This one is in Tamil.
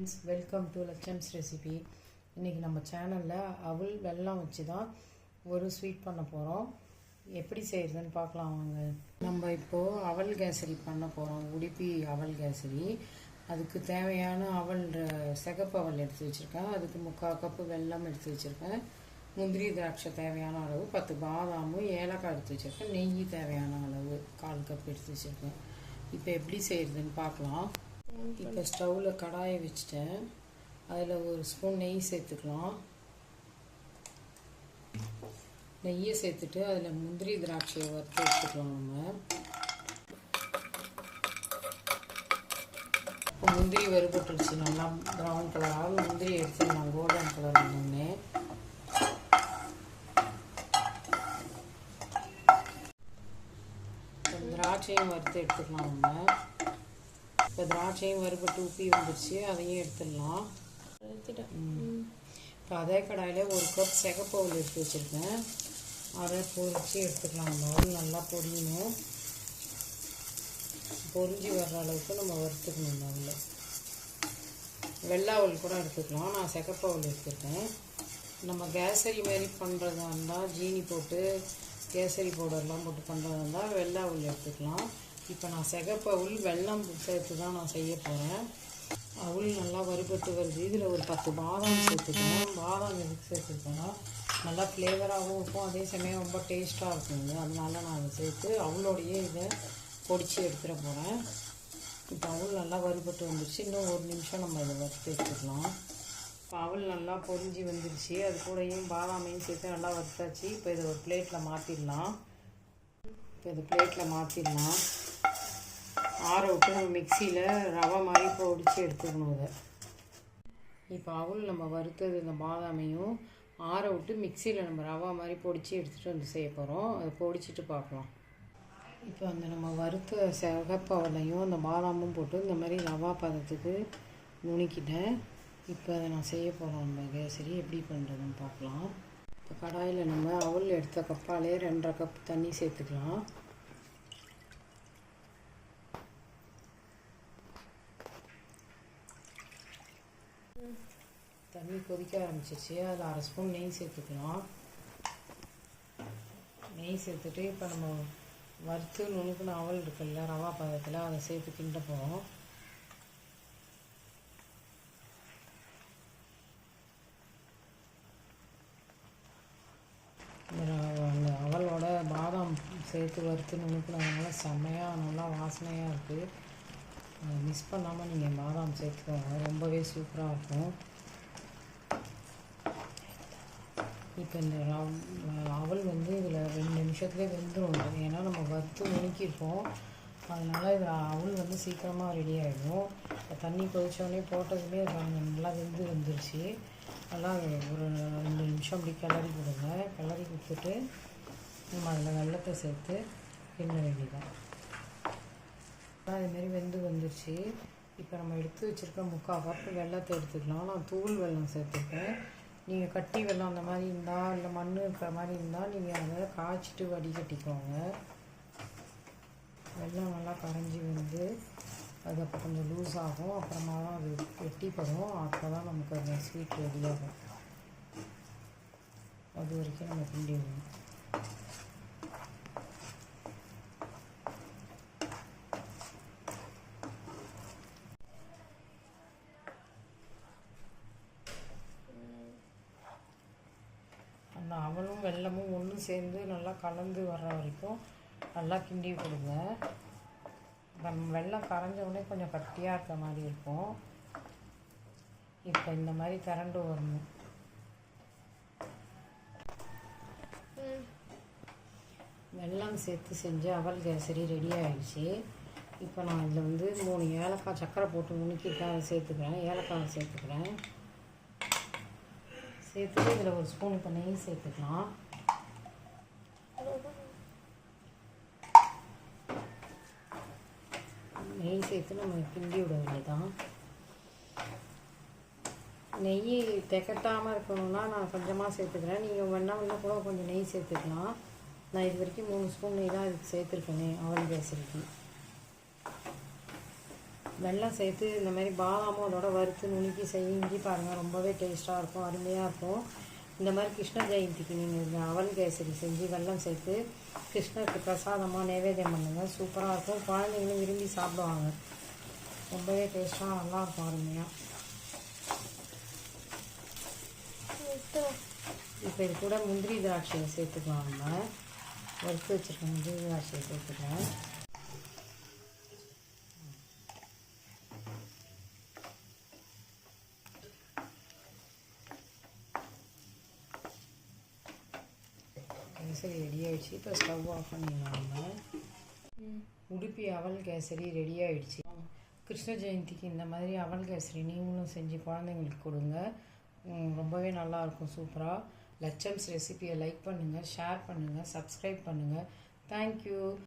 ஃப்ரெண்ட்ஸ் வெல்கம் டு லட்சம்ஸ் ரெசிபி இன்றைக்கி நம்ம சேனலில் அவள் வெல்லம் வச்சு தான் ஒரு ஸ்வீட் பண்ண போகிறோம் எப்படி செய்கிறதுன்னு பார்க்கலாம் வாங்க. நம்ம இப்போது அவல் கேசரி பண்ண போகிறோம் உடுப்பி அவல் கேசரி. அதுக்கு தேவையான அவல் சிகப்பு அவல் எடுத்து வச்சுருக்கேன். அதுக்கு முக்கால் கப்பு வெல்லம் எடுத்து வச்சுருக்கேன். முந்திரி திராட்சை தேவையான அளவு பத்து பாதாமும் ஏலக்காய் எடுத்து வச்சுருக்கேன். நெய் தேவையான அளவு கால் கப் எடுத்து வச்சுருக்கேன். இப்போ எப்படி செய்கிறதுன்னு பார்க்கலாம். இப்போ ஸ்டவ்வில் கடாயை வச்சுட்டேன். அதில் ஒரு ஸ்பூன் நெய் சேர்த்துக்கலாம். நெய்யை சேர்த்துட்டு அதில் முந்திரி திராட்சையை வறுத்து எடுத்துக்கலாம் நம்ம. இப்போ முந்திரி வறுபட்டுருச்சு. நல்லா ப்ரௌன் கலராக முந்திரி எடுத்துக்கலாம் கோல்டன் கலர் ஒன்று திராட்சையும் வறுத்து எடுத்துக்கலாம் நம்ம. இப்போ திராட்சையும் வறுபட்டு உப்பி வந்துருச்சு. அதையும் எடுத்துடலாம். இப்போ அதே கடாயில் ஒரு கப் சிகப்பவுல் எடுத்து வச்சுருக்கேன். அதை பொரிச்சு எடுத்துக்கலாம். அவல் நல்லா பொரியணும். பொரிஞ்சு வர்ற அளவுக்கு நம்ம வறுத்துக்கணும் இந்த அவலை வெள்ளை அவல் கூட எடுத்துக்கலாம். நான் சிகப்பவுல் எடுத்துருக்கேன். நம்ம கேசரி மாரி பண்ணுறதா இருந்தால் ஜீனி போட்டு கேசரி பவுடர்லாம் போட்டு பண்ணுறதா இருந்தால் வெள்ளை அவல் எடுத்துக்கலாம். இப்போ நான் சிகப்பவுல் வெள்ளம் சேர்த்து தான் நான் செய்ய போகிறேன் அவுள் நல்லா வறுபட்டு வருது. இதில் ஒரு பத்து பாதாம் சேர்த்துக்கணும். பாதாம் எதுக்கு சேர்த்துருக்கேன்னா நல்லா ஃப்ளேவராகவும் இருக்கும். அதே சமயம் ரொம்ப டேஸ்ட்டாக இருக்குங்க அதனால நான் அதை சேர்த்து அவளோடையே இதை பொடிச்சு எடுத்துட போகிறேன் இப்போ அவுள் நல்லா வறுபட்டு வந்துருச்சு. இன்னும் ஒரு நிமிஷம் நம்ம இதை வறுத்து எடுத்துக்கலாம். இப்போ அவள் நல்லா பொரிஞ்சு வந்துருச்சு. அது கூடயும் பாதாமையும் சேர்த்து நல்லா வறுத்தாச்சு. இப்போ இதை ஒரு பிளேட்டில் மாற்றிடலாம் இப்போ இது பிளேட்டில் மாற்றிடலாம் ஆற விட்டு நம்ம மிக்சியில் ரவை மாதிரி பொடிச்சு எடுத்துக்கணும் இதை. இப்போ அவள் நம்ம வறுத்தது இந்த பாதாமையும் ஆற விட்டு மிக்சியில் நம்ம ரவா மாதிரி பொடிச்சு எடுத்துகிட்டு வந்து செய்ய போகிறோம் அதை பொடிச்சிட்டு பார்க்கலாம். இப்போ அந்த நம்ம வறுத்த சிகப்பவலையும் அந்த பாதாமும் போட்டு இந்த மாதிரி ரவா பதத்துக்கு நுணுக்கிட்டேன். இப்போ அதை நான் செய்ய போகிறோம் நம்ம கேசரி எப்படி பண்ணுறதுன்னு பார்க்கலாம். இப்போ கடாயில் நம்ம அவல் எடுத்த கப்பாலே ரெண்டரை கப் தண்ணி சேர்த்துக்கலாம். தண்ணி கொதிக்க ஆரம்பிச்சிருச்சு. அதில் அரை ஸ்பூன் நெய் சேர்த்துக்கலாம். நெய் சேர்த்துட்டு இப்போ நம்ம வறுத்து நுணுக்குன அவல் இருக்குல்ல ரவா பதத்தில் அதை சேர்த்து கிண்ட போகிறோம் அந்த அவலோட பாதாம் சேர்த்து வறுத்து நுணுக்குனதுனால செம்மையாக நல்லா வாசனையாக இருக்குது மிஸ் பண்ணாமல் நீங்கள் பாதாம் சேர்த்துக்கோங்க. ரொம்பவே சூப்பராக இருக்கும். இப்போ இந்த ரவ்- அவல் வந்து இதில் ரெண்டு நிமிஷத்துலேயே வெந்துடும் ஏன்னா நம்ம வறுத்து நுணுக்கியிருப்போம் அதனால் இதில் அவல் வந்து சீக்கிரமாக ரெடி ஆகிடும் தண்ணி கொதித்தோடனே போட்டதுமே அது நல்லா வெந்து வந்துருச்சு. நல்லா ஒரு ரெண்டு நிமிஷம் அப்படி கிளறி கொடுங்க. கிளறி கொடுத்துட்டு நம்ம அதில் வெள்ளத்தை சேர்த்து கிண்ண வேண்டியதான் அதுமாரி வெந்து வந்துருச்சு. இப்போ நம்ம எடுத்து வச்சுருக்க முக்கால் கப்பு வெள்ளத்தை எடுத்துக்கலாம். நான் தூள் வெல்லம் சேர்த்துருக்கேன். நீங்கள் கட்டி வெள்ளம் அந்த மாதிரி இருந்தால் இல்லை மண் இருக்கிற மாதிரி இருந்தால் நீங்கள் அதை காய்ச்சிட்டு வடிகட்டிக்கோங்க வெள்ளம் நல்லா கரைஞ்சி வந்து அது அப்போ கொஞ்சம் லூஸ் ஆகும். அப்புறமா தான் அது வெட்டிப்படும். அப்போ தான் நமக்கு அந்த ஸ்வீட் ரெடியாகும் அது வரைக்கும் நம்ம கிண்டி விடணும் அந்த அவலும் வெல்லமும் ஒன்று சேர்ந்து நல்லா கலந்து வர்ற வரைக்கும் நல்லா கிண்டி கொடுங்க. நம்ம வெல்லம் கரைஞ்ச உடனே கொஞ்சம் கட்டியாக இருக்க மாதிரி இருக்கும். இப்போ இந்த மாதிரி திரண்டு வரணும். வெல்லம் சேர்த்து செஞ்ச அவல் கேசரி ரெடி ஆயிடுச்சு. இப்போ நான் இதில் வந்து மூணு ஏலக்காய் சக்கரை போட்டு அதை சேர்த்துக்கிறேன். ஏலக்காய் சேர்த்துக்கிறேன். சேர்த்துட்டு இதில் ஒரு ஸ்பூன் இப்போ நெய் சேர்த்துக்கலாம். நெய் சேர்த்து நம்ம கிண்டி விட வேண்டியதான் நெய் திகட்டாமல் இருக்கணும்னா நான் கொஞ்சமாக சேர்த்துக்கிறேன். நீங்கள் வேணா இன்னும் கூட கொஞ்சம் நெய் சேர்த்துக்கலாம். நான் இது வரைக்கும் மூணு ஸ்பூன் நெய் தான் இதுக்கு சேர்த்துருக்கேனே அவல் கேசரிக்கு வெல்லம் சேர்த்து இந்த மாதிரி பாதாமும் அதோட வறுத்து நுணுக்கி செஞ்சு பாருங்கள் ரொம்பவே டேஸ்ட்டாக இருக்கும் அருமையாக இருக்கும். இந்த மாதிரி கிருஷ்ண ஜெயந்திக்கு நீங்கள் இந்த அவல் கேசரி செஞ்சு வெல்லம் சேர்த்து கிருஷ்ணருக்கு பிரசாதமாக நைவேத்தியம் பண்ணுங்கள் சூப்பராக இருக்கும். குழந்தைங்களும் விரும்பி சாப்பிடுவாங்க. ரொம்பவே டேஸ்ட்டாக நல்லாயிருக்கும் அருமையாக இப்போ இது கூட முந்திரி திராட்சையை சேர்த்துக்கலாம் நம்ம. வறுத்து வச்சுருக்க முந்திரி திராட்சையை சேர்த்துக்கலாம் கேசரி ரெடி ஆயிடுச்சு. இப்போ ஸ்டவ் ஆஃப் பண்ணிடலாம் நம்ம உடுப்பி அவல் கேசரி ரெடி ஆயிடுச்சு. கிருஷ்ண ஜெயந்திக்கு இந்த மாதிரி அவல் கேசரி நீங்களும் செஞ்சு குழந்தைங்களுக்கு கொடுங்க. ரொம்பவே நல்லாயிருக்கும் சூப்பராக லட்சம்ஸ் ரெசிபியை லைக் பண்ணுங்கள் ஷேர் பண்ணுங்கள் சப்ஸ்கிரைப் பண்ணுங்கள் தேங்க்யூ